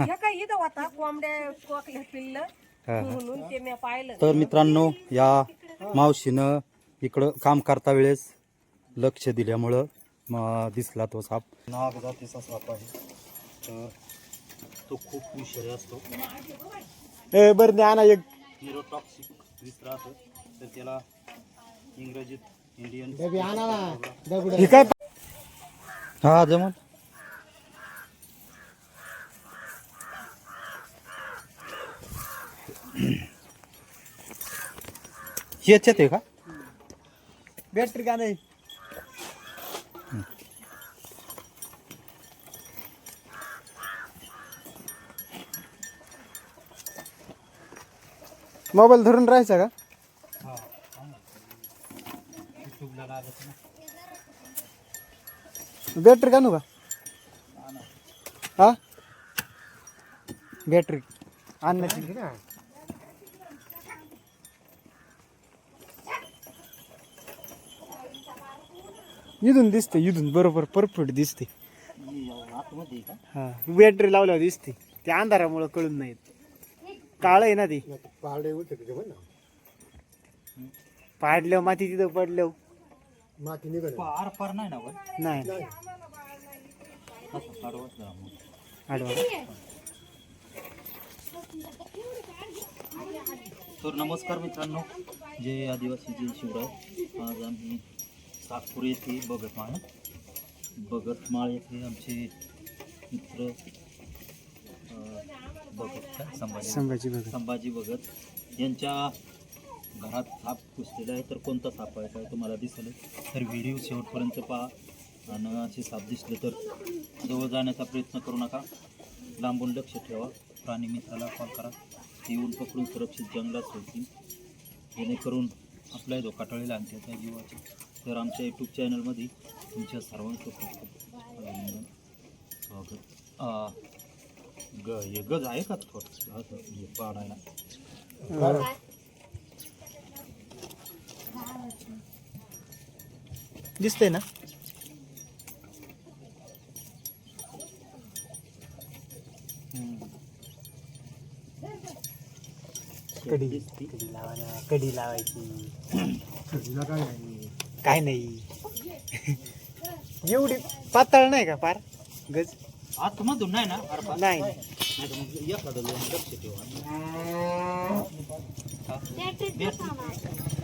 हे काय इथं होता? कोंबड्या कोकल्या पिल्ल? हा. म्हणून ते मी पाहिलं. तर मित्रांनो या मावशीनं इकडं काम करता वेळेस लक्ष दिल्यामुळं म- दिसला तो साप. नाग जातीचा साप आहे. तर तो खूप विषारी असतो. ए बरं द्या ना एक. निरोटॉक्सिक विष राहतं तर त्याला इंग्रजीत इंडियन हे काय? हा जमून याच्यात आहे का बॅटरी का नाही मोबाईल धरून राहायचा का? बॅटरी का का? हा बॅटरी आणण्याची. इथून दिसते इथून बरोबर परफेक्ट दिसते हा बॅटरी लावल्यावर दिसते त्या अंधारामुळे कळून नाही काळ आहे ना ती. पाडल्यावर माती तिथं पडल्यावर. निघाल पार नाही ना नाही. आडवा. तर नमस्कार मित्रांनो जय आदिवासी जय शिवराय. आज आम्ही सातपूर येथे बगतमाळ बगतमाळ येथे आमचे मित्र भगत? संभाजी संभाजी बघा संभाजी भगत यांच्या घरात साप घुसलेला आहे तर कोणता साप आहे? काय तुम्हाला दिसेल? तर व्हिडिओ शेवटपर्यंत पहा. आणि असे साप दिसले तर जवळ जाण्याचा प्रयत्न करू नका. लांबून लक्ष ठेवा. प्राणी मित्राला कॉल करा. ते येऊन पकडून सुरक्षित जंगलात सोडतील. जेणेकरून आपला जो कटाळीला आणते त्या जीवाची. तर आमच्या यूट्यूब चॅनलमध्ये तुमच्या सर्वांचं खूप खूप अभिनंदन. ग हे गज आहे का थोडं? हे पाडायला. दिसतंय ना? दिसती. कढी लावायला कढी लावायची. काय नाही. एवढी पातळ नाही का पार गज? आतमधून नाही ना? बा. नाही. नाही तर मग एखादं लावून लक्ष ठेवा? आज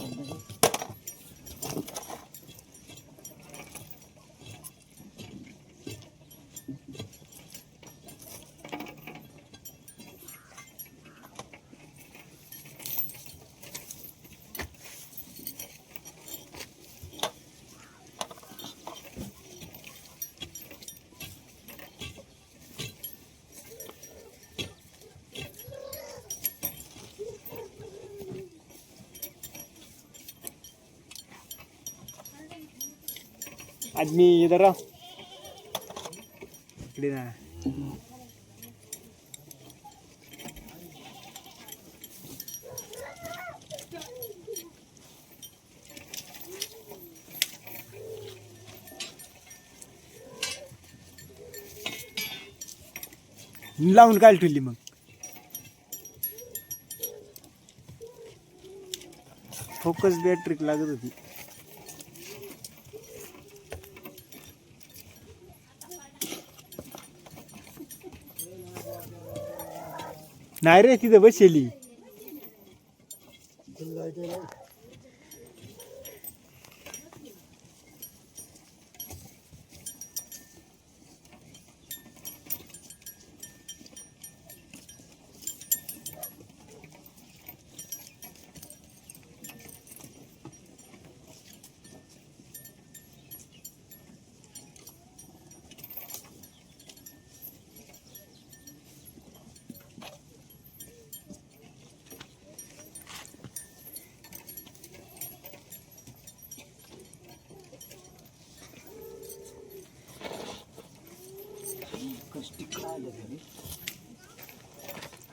something. मी इधर इकडे ना. लावून काय ठेवली मग. फोकस बॅटरीक लागत होती. नाही रे तिथं बसेली.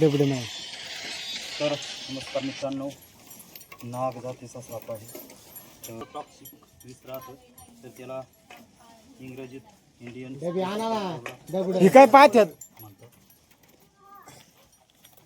डबडं नाही. तर नमस्कार मित्रांनो नाग जातीचा साप आहे. तर टॉक्सिक राहतं. तर त्याला इंग्रजीत इंडियन हे काय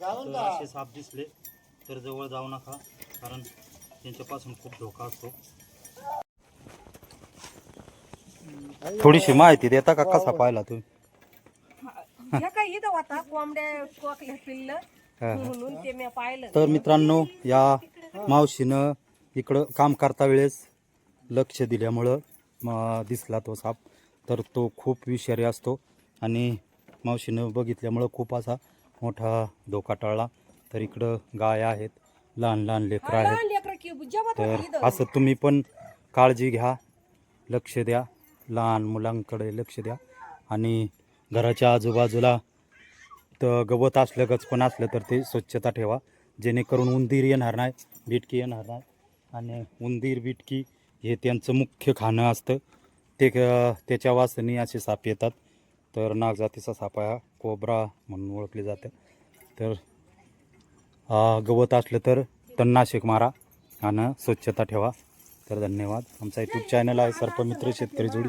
तर असे साप दिसले तर जवळ जाऊ नका कारण त्यांच्यापासून खूप धोका असतो. थोडीशी माहिती देता का कसा पाहिला तुम्ही? हे काय इथं होता कोंबड्या कोकल्या पिल्ल म्हणून ते मी पाहिलं. तर मित्रांनो या मावशीनं इकडं काम करता वेळेस लक्ष दिल्यामुळं म दिसला तो साप. तर तो खूप विषारी असतो आणि मावशीनं बघितल्यामुळं खूप असा मोठा धोका टळला. तर इकडं गाय आहेत लहान लहान लेकरं आहेत लहान लेकरं की जमत तर होती इथं. असं तुम्ही पण काळजी घ्या लक्ष द्या लहान मुलांकडे लक्ष द्या आणि घराच्या आजूबाजूला तर गवत असलं गचपण असलं तर ते स्वच्छता ठेवा. जेणेकरून उंदीर येणार नाही बिटकी येणार नाही. आणि उंदीर बिटकी हे त्यांचं मुख्य खाणं असतं. ते क- त्याच्या वासनी असे साप येतात. तर नागजातीचा साप हा कोब्रा म्हणून ओळखले जातं. तर गवत असलं तर तणनाशक मारा आणि स्वच्छता ठेवा. तर धन्यवाद. आमचा यूट्यूब चॅनल आहे सर्पमित्र शेतकरी जोडी.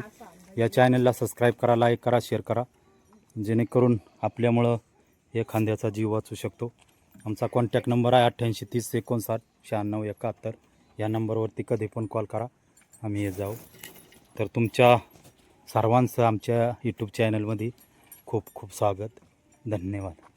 या चॅनलला सबस्क्राईब करा लाईक करा शेअर करा. जेणेकरून आपल्यामुळं एखाद्याचा जीव वाचू शकतो. आमचा कॉन्टॅक्ट नंबर आहे अठ्ठ्याऐंशी तीस एकोणसाठ शहाण्णव एकाहत्तर. या नंबरवरती कधी पण कॉल करा. आम्ही येत जाऊ. तर तुमच्या सर्वांचं आमच्या यूट्यूब चॅनलमध्ये खूप खूप स्वागत. धन्यवाद.